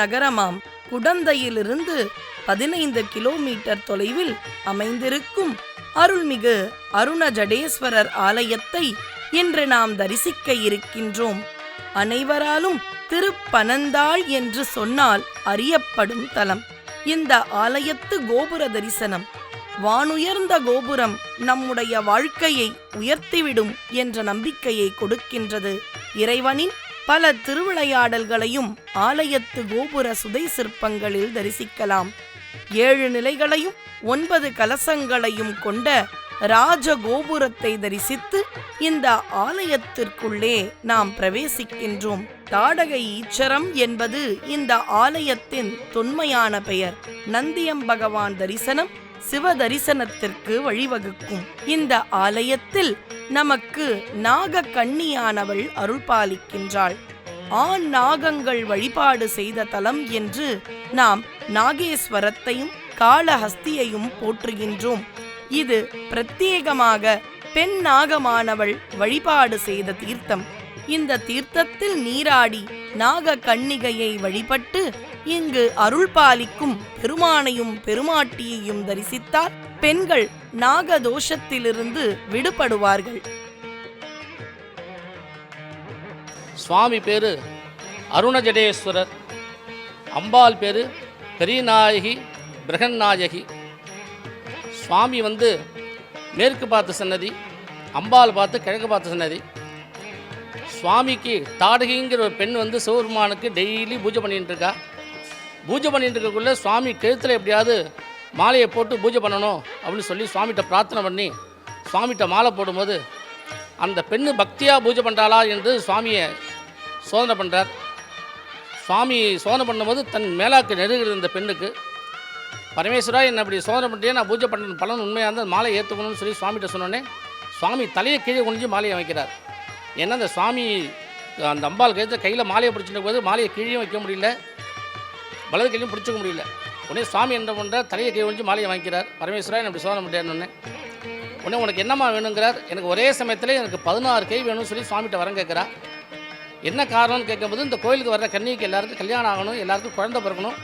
நகரமாம். குடந்தையிலிருந்து பதினைந்து கிலோமீட்டர் தொலைவில் அமைந்திருக்கும் அருள்மிகு அருணஜடேஸ்வரர் ஆலயத்தை இன்று நாம் தரிசிக்க இருக்கின்றோம். அனைவராலும் திருப்பனந்தாள் என்று சொன்னால் அறியப்படும் தலம். இந்த ஆலயத்து கோபுர தரிசனம் வானுயர்ந்த கோபுரம் நம்முடைய வாழ்க்கையை உயர்த்திவிடும் என்ற நம்பிக்கையை கொடுக்கின்றது. இறைவனின் பல திருவிளையாடல்களையும் ஆலயத்து கோபுர சுதை சிற்பங்களில் தரிசிக்கலாம். ஏழு நிலைகளையும் ஒன்பது கலசங்களையும் கொண்ட ராஜ கோபுரத்தை தரிசித்து இந்த ஆலயத்திற்குள்ளே நாம் பிரவேசிக்கின்றோம். தாடகை ஈச்சரம் என்பது இந்த ஆலயத்தின் தொன்மையான பெயர். நந்தியம் பகவான் தரிசனம் சிவ தரிசனத்திற்கு வழிவகுக்கும். இந்த ஆலயத்தில் நமக்கு நாக கண்ணியானவள் அருள் பாலிக்கின்றாள் ஆண் நாகங்கள் வழிபாடு செய்த தலம் என்று நாம் நாகேஸ்வரத்தையும் காளஹஸ்தியையும் போற்றுகின்றோம். இது பிரத்யேகமாக பெண் நாகமானவள் வழிபாடு செய்த தீர்த்தம். இந்த தீர்த்தத்தில் நீராடி நாக கன்னிகையை வழிபட்டு இங்கு அருள் பாலிக்கும் பெருமானையும் பெருமாட்டியையும் தரிசித்தால் பெண்கள் நாக தோஷத்திலிருந்து விடுபடுவார்கள். சுவாமி பேர் அருணஜடேஸ்வரர். அம்பாள் பேரு பெரியநாயகி பிரகன்நாயகி. சுவாமி வந்து மேற்கு பார்த்த சன்னதி அம்பாள் பார்த்து கிழக்கு பார்த்த சன்னதி. சுவாமிக்கு தாடகிங்கிற ஒரு பெண் வந்து சிவபெருமானுக்கு டெய்லி பூஜை பண்ணிகிட்டு இருக்கா. பூஜை பண்ணிகிட்டு இருக்கக்குள்ளே சுவாமி கழுத்தில் எப்படியாவது மாலையை போட்டு பூஜை பண்ணணும் அப்படின்னு சொல்லி சுவாமிகிட்ட பிரார்த்தனை பண்ணி சுவாமிகிட்ட மாலை போடும்போது அந்த பெண்ணு பக்தியாக பூஜை பண்ணுறாளா என்று சுவாமியை சோதனை பண்ணுறார் சுவாமி சோதனை பண்ணும்போது தன் மேலாக்கு நெருகிறது இந்த பெண்ணுக்கு. பரமேஸ்வரா என்னை அப்படி சோதனை பண்ணிட்டே நான் பூஜை பண்ணுற பலன் உண்மையாக இருந்தால் மாலை ஏற்றுக்கணும்னு சொல்லி சுவாமிகிட்ட சொன்னோடனே சுவாமி தலையை கீழே குனிஞ்சு மாலையை அமைக்கிறார். ஏன்னா அந்த சுவாமி அந்த அம்பாள் கழுத்தை கையில் மாலையை பிடிச்சிட்டு போது மாலையை கீழே வைக்க முடியல. வலது கையிலையும் பிடிச்சிக்க முடியல. உடனே சுவாமி என்ன பண்ணுறார் தலையை கை ஒழிஞ்சு மாலையை வாங்கிக்கிறார். பரமேஸ்வரா என்னை அப்படி சோதனை பண்ணிட்டேன்னு உடனே உனக்கு என்னம்மா வேணுங்கிறார்? எனக்கு ஒரே சமயத்தில் எனக்கு பதினாறு கை வேணும்னு சொல்லி சுவாமிகிட்ட வரம் கேட்குறா என்ன காரணம்னு கேட்கும்போது இந்த கோயிலுக்கு வர்ற கன்னிக்கு எல்லாருக்கும் கல்யாணம் ஆகணும் எல்லாருக்கும் குழந்தை பிறக்கணும்.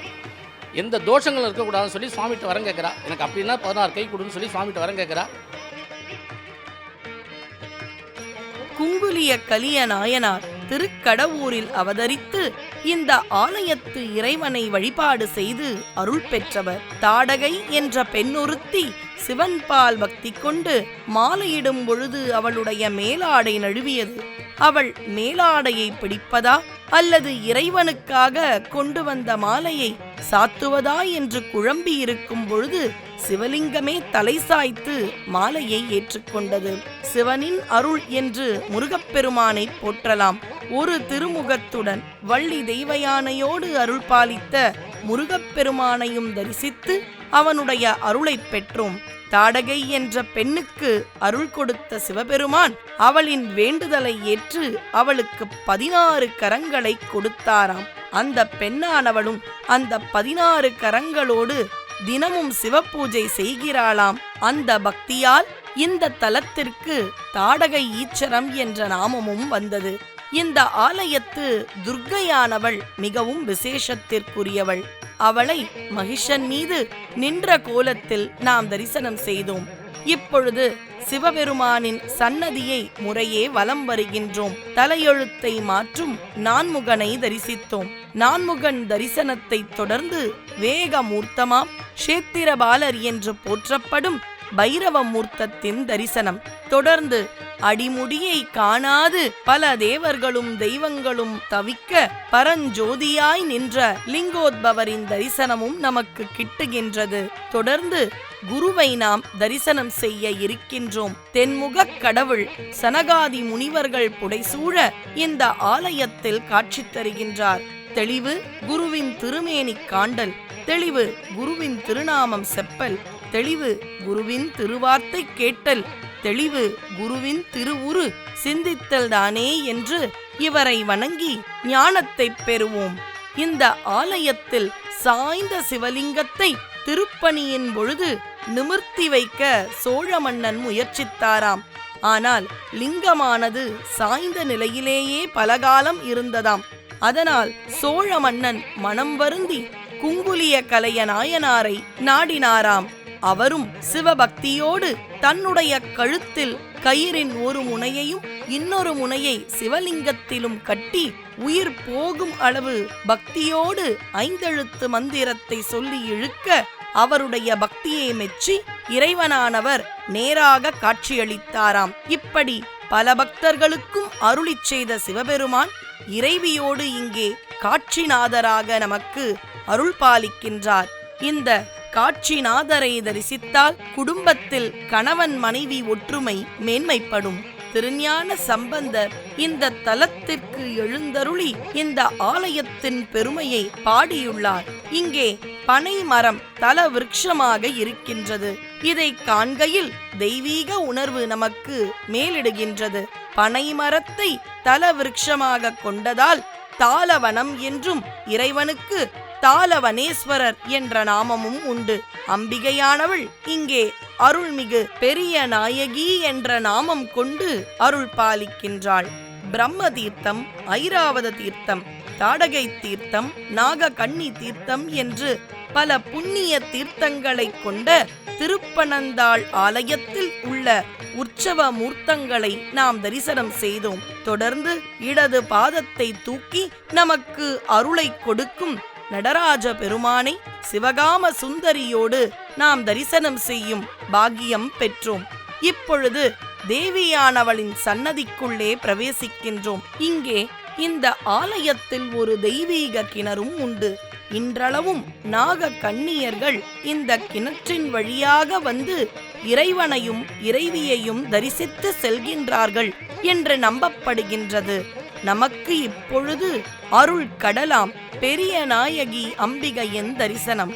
எந்த தோஷங்களும் இருக்கக்கூடாதுன்னு சொல்லி சுவாமிகிட்ட வரம் கேட்குறா எனக்கு அப்படின்னா பதினாறு கை கொடுன்னு சொல்லி சுவாமிகிட்ட வரம் கேட்குறா குங்குலிய கலிய நாயனார் திருக்கடவூரில் அவதரித்து இந்த ஆலயத்து இறைவனை வழிபாடு செய்து அருள் பெற்றவர். தாடகை என்ற பெண்ணொருத்தி சிவன்பால் பக்தி கொண்டு மாலையிடும் பொழுது அவளுடைய மேலாடை நழுவியது. அவள் மேலாடையை பிடிப்பதா அல்லது இறைவனுக்காக கொண்டு வந்த மாலையை சாத்துவதா என்று குழம்பி இருக்கும் பொழுது சிவலிங்கமே தலை சாய்த்து மாலையை ஏற்றுக்கொண்டது. சிவனின் அருள் என்று முருகப்பெருமானை போற்றலாம். ஒரு திருமுகத்துடன் வள்ளி தெய்வயானையோடு அருள் பாலித்த முருகப்பெருமானையும் தரிசித்து அவனுடைய அருளைப் பெற்றோம். தாடகை என்ற பெண்ணுக்கு அருள் கொடுத்த சிவபெருமான் அவளின் வேண்டுதலை ஏற்று அவளுக்கு பதினாறு கரங்களை கொடுத்தாராம். அந்த பெண்ணானவளும் அந்த பதினாறு கரங்களோடு தினமும் சிவபூஜை செய்கிறாளாம். அந்த பக்தியால் இந்த தலத்திற்கு தாடகை ஈச்சரம் என்ற நாமமும் வந்தது. இந்த ஆலயத்து துர்க்கையானவள் மிகவும் விசேஷத்திற்குரியவள். அவளை மகிஷன் மீது நின்ற கோலத்தில் நாம் தரிசனம் செய்தோம். இப்பொழுது சிவபெருமானின் சன்னதியை முறையே வலம் வருகின்றோம். தலையெழுத்தை மாற்றும் நான்முகனை தரிசித்தோம். நான்முகன் தரிசனத்தை தொடர்ந்து வேகமூர்த்தமாம் க்ஷேத்திரபாலர் என்று போற்றப்படும் பைரவ மூர்த்தத்தின் தரிசனம். தொடர்ந்து அடிமுடியை காணாது பல தேவர்களும் தெய்வங்களும் தவிக்க பரஞ்சோதியாய் நின்ற லிங்கோத்பவரின் தரிசனமும் நமக்கு கிட்டுகின்றது. தொடர்ந்து குருவை நாம் தரிசனம் செய்ய இருக்கின்றோம். தென்முகக் கடவுள் சனகாதி முனிவர்கள் புடைசூழ இந்த ஆலயத்தில் காட்சி தருகின்றார். தெளிவு குருவின் திருமேனி காண்டல் தெளிவு குருவின் திருநாமம் செப்பல் தெளிவு குருவின் திருவார்த்தை கேட்டல் தெளிவு குருவின் திருவுரு சிந்தித்தல்தானே என்று இவரை வணங்கி ஞானத்தைப் பெறுவோம். இந்த ஆலயத்தில் சாய்ந்த சிவலிங்கத்தை திருப்பணியின் பொழுது நிமிர்த்தி வைக்க சோழ மன்னன் முயற்சித்தாராம். ஆனால் லிங்கமானது சாய்ந்த நிலையிலேயே பலகாலம் இருந்ததாம். அதனால் சோழ மன்னன் மனம் வருந்தி குங்குலிய கலைய நாயனாரை நாடினாராம். அவரும் சிவபக்தியோடு தன்னுடைய கழுத்தில் கயிறின் ஒரு முனையையும் இன்னொரு முனையை சிவலிங்கத்திலும் கட்டி உயிர் போகும் அளவு பக்தியோடு ஐந்தெழுத்து மந்திரத்தை சொல்லி இழுக்க அவருடைய பக்தியை மெச்சி இறைவனானவர் நேராக காட்சியளித்தாராம். இப்படி பல பக்தர்களுக்கும் அருளிச் செய்த சிவபெருமான் இறைவியோடு இங்கே காட்சிநாதராக நமக்கு அருள் பாலிக்கின்றார் இந்த காட்சிநாதரை தரிசித்தால் குடும்பத்தில் கணவன் மனைவி ஒற்றுமை மேன்மைப்படும். திருஞான சம்பந்தர் இந்த தலத்திற்கு எழுந்தருளி இந்த ஆலயத்தின் பெருமையை பாடியுள்ளார். இங்கே பனை மரம் தல விருட்சமாக இருக்கின்றது. இதை காண்கையில் தெய்வீக உணர்வு நமக்கு மேலிடுகின்றது. பனை மரத்தை தல விருட்சமாக கொண்டதால் தாளவனம் என்றும் இறைவனுக்கு தாளவனேஸ்வரர் என்ற நாமமும் உண்டு. அம்பிகையானவள் இங்கே அருள்மிகு பெரிய நாயகி என்ற நாமம் கொண்டு அருள் பாலிக்கின்றாள். பிரம்ம தீர்த்தம் ஐராவத தீர்த்தம் தாடகை தீர்த்தம் நாக கன்னி தீர்த்தம் என்று பல புண்ணிய தீர்த்தங்களை கொண்ட திருப்பனந்தாள் ஆலயத்தில் உள்ள உற்சவ மூர்த்தங்களை நாம் தரிசனம் செய்தோம். தொடர்ந்து இடது பாதத்தை தூக்கி நமக்கு அருளை கொடுக்கும் நடராஜ பெருமானை சிவகாம சுந்தரியோடு நாம் தரிசனம் செய்யும் பாக்கியம் பெற்றோம். இப்பொழுது தேவியானவளின் சன்னதிக்குள்ளே பிரவேசிக்கின்றோம். இங்கே இந்த ஆலயத்தில் ஒரு தெய்வீக கிணறும் உண்டு. இன்றளவும் நாக கண்ணியர்கள் இந்த கிணற்றின் வழியாக வந்து இறைவனையும் இறைவியையும் தரிசித்து செல்கின்றார்கள் என்று நம்பப்படுகின்றது. நமக்கு இப்பொழுது அருள் கடலாம். பெரிய நாயகி அம்பிகையின் தரிசனம்.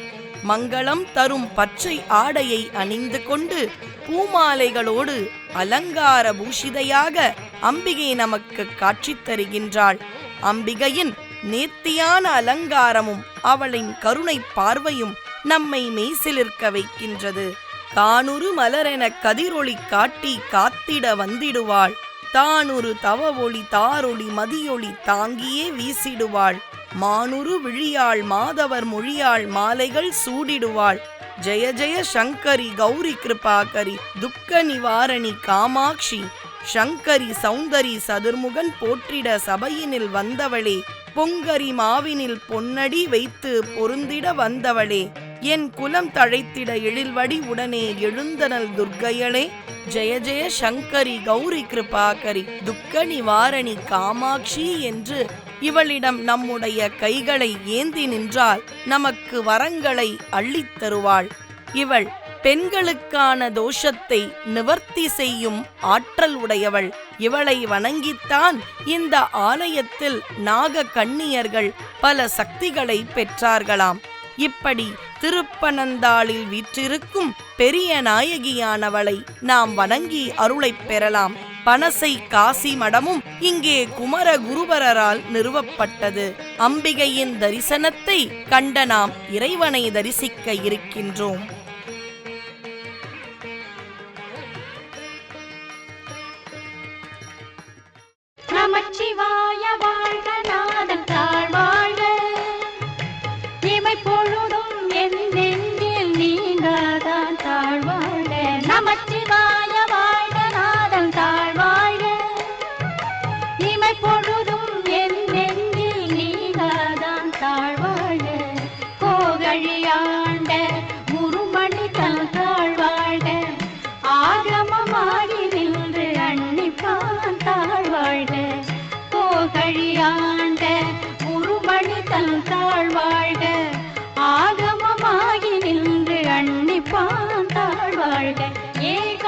மங்களம் தரும் பச்சை ஆடையை அணிந்து கொண்டு பூமாலைகளோடு அலங்கார பூஷிதையாக அம்பிகை நமக்கு காட்சி தருகின்றாள். அம்பிகையின் நேர்த்தியான அலங்காரமும் அவளின் கருணை பார்வையும் நம்மை மெய்சிலிர்க்க வைக்கின்றது. தானுரு மலரென கதிரொளி காட்டி காத்திட வந்திடுவாள். தானொரு தவ ஒளி தாரொளி மதியொளி தாங்கியே வீசிடுவாள். மானுரு விழியாள் மாதவர் மொழியாள் மாலைகள் சூடிடுவாள். ஜெய ஜெய சங்கரி கௌரி கிருபாகரி துக்க நிவாரணி காமாட்சி. சங்கரி சௌந்தரி சதுர்முகன் போற்றிட சபையினில் வந்தவளே. பொங்கரி மாவினில் பொன்னடி வைத்து பொருந்திட வந்தவளே. என் குலம் தழைத்திட எழில்வடி உடனே எழுந்தனல் துர்க்கையளே. ஜெய ஜெய சங்கரி கௌரி கிருபாகரி துக்க நிவாரணி காமாட்சி என்று இவளிடம் நம்முடைய கைகளை ஏந்தி நின்றால் நமக்கு வரங்களை அள்ளித் தருவாள். இவள் பெண்களுக்கான தோஷத்தை நிவர்த்தி செய்யும் ஆற்றல் உடையவள். இவளை வணங்கித்தான் இந்த ஆலயத்தில் நாக கண்ணியர்கள் பல சக்திகளை பெற்றார்களாம். இப்படி திருப்பனந்தாளில் வீற்றிருக்கும் பெரிய நாயகியானவளை நாம் வணங்கி அருளைப் பெறலாம். பனசை காசி மடமும் இங்கே குமர குருபரரால் நிறுவப்பட்டது. அம்பிகையின் தரிசனத்தை கண்ட நாம் இறைவனை தரிசிக்க இருக்கின்றோம். நமச்சிவாய வாழ்க நாதன் தாழ் வாழ்க இமை பொழுது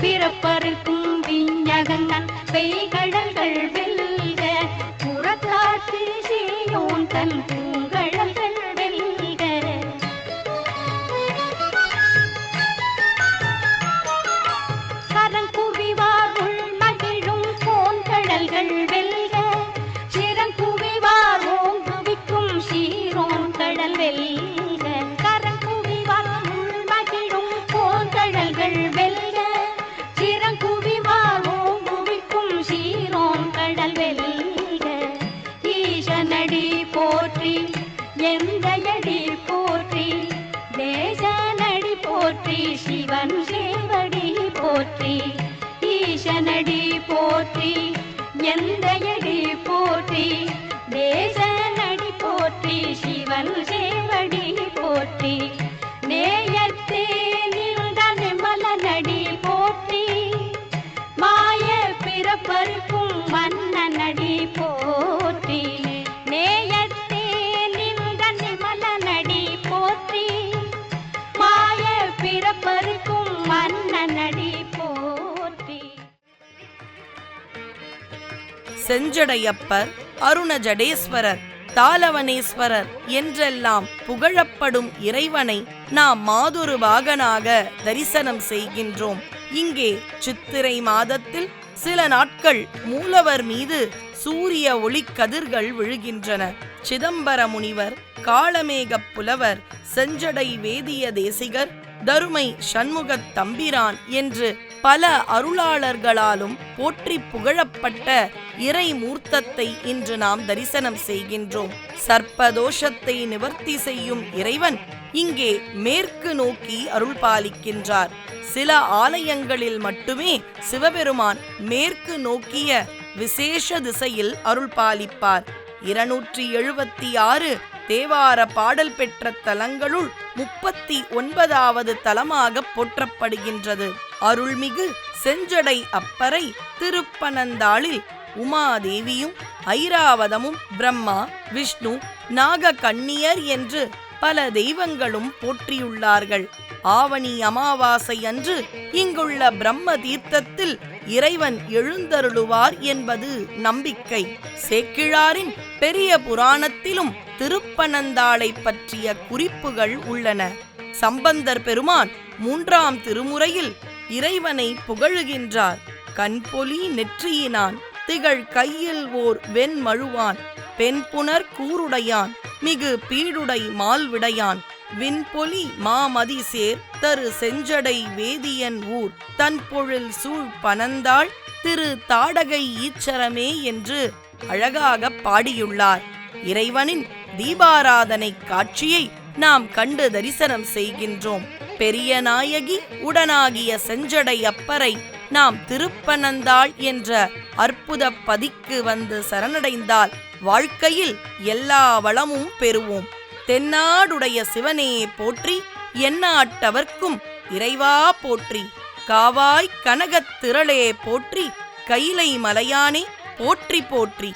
பிறப்பருக்கும் விஞ்ஞகங்கள் பெய்கடல்கள் செஞ்சடையப்பர் அருணஜடேஸ்வரர் தாளவனேஸ்வரர் என்றெல்லாம் புகழப்படும் இறைவனை நாம் மாதுரு வாகனாக தரிசனம் செய்கின்றோம். இங்கே சித்திரை மாதத்தில் சில நாட்கள் மூலவர் மீது சூரிய ஒளிக்கதிர்கள் விழுகின்றன. சிதம்பர முனிவர் காளமேகப் புலவர் செஞ்சடை வேதிய தேசிகர் தருமை சண்முகத் தம்பிரான் என்று பல அருளாளர்களாலும் போற்றி புகழப்பட்ட இறை மூர்த்தத்தை இன்று நாம் தரிசனம் செய்கின்றோம். சர்ப்பதோஷத்தை நிவர்த்தி செய்யும் இறைவன் இங்கே மேற்கு நோக்கி அருள் பாலிக்கின்றார் சில ஆலயங்களில் மட்டுமே சிவபெருமான் மேற்கு நோக்கிய விசேஷ திசையில் அருள் பாலிப்பார் இருநூற்றி எழுபத்தி ஆறு தேவார பாடல் பெற்ற தலங்களுள் முப்பத்தி ஒன்பதாவது தலமாக போற்றப்படுகின்றது. அருள்மிகு செஞ்சடை அப்பறை திருப்பனந்தாளில் உமாதேவியும் ஐராவதமும் பிரம்மா விஷ்ணு நாக கண்ணியர் என்று பல தெய்வங்களும் போற்றியுள்ளார்கள். ஆவணி அமாவாசை அன்று இங்குள்ள பிரம்ம தீர்த்தத்தில் இறைவன் எழுந்தருளுவார் என்பது நம்பிக்கை. சேக்கிழாரின் பெரிய புராணத்திலும் திருப்பனந்தாளை பற்றிய குறிப்புகள் உள்ளன. சம்பந்தர் பெருமான் மூன்றாம் திருமுறையில் இறைவனை புகழுகின்றார். கண்பொலி நெற்றியினான். திகழ் கையில் ஓர் வெண்மழுவான் பெண்புணர் கூருடையான் மிகு பீடுடை மால்விடையான். விண்பொலி மாமதி சேர் தரு செஞ்சடை வேதியன் ஊர். தன் பொழில் சூழ் பனந்தாள் திரு தாடகை ஈச்சரமே என்று அழகாக பாடியுள்ளார். இறைவனின் தீபாராதனை காட்சியை நாம் கண்டு தரிசனம் செய்கின்றோம். பெரிய நாயகி உடனாகிய செஞ்சடை அப்பரை நாம் திருப்பனந்தாள் என்ற அற்புத பதிக்கு வந்து சரணடைந்தால் வாழ்க்கையில் எல்லா வளமும் பெறுவோம். தென்னாடுடைய சிவனே போற்றி எந்நாட்டவர்க்கும் இறைவா போற்றி காவாய் கனகத் திரளே போற்றி கைலை மலையானே போற்றி போற்றி.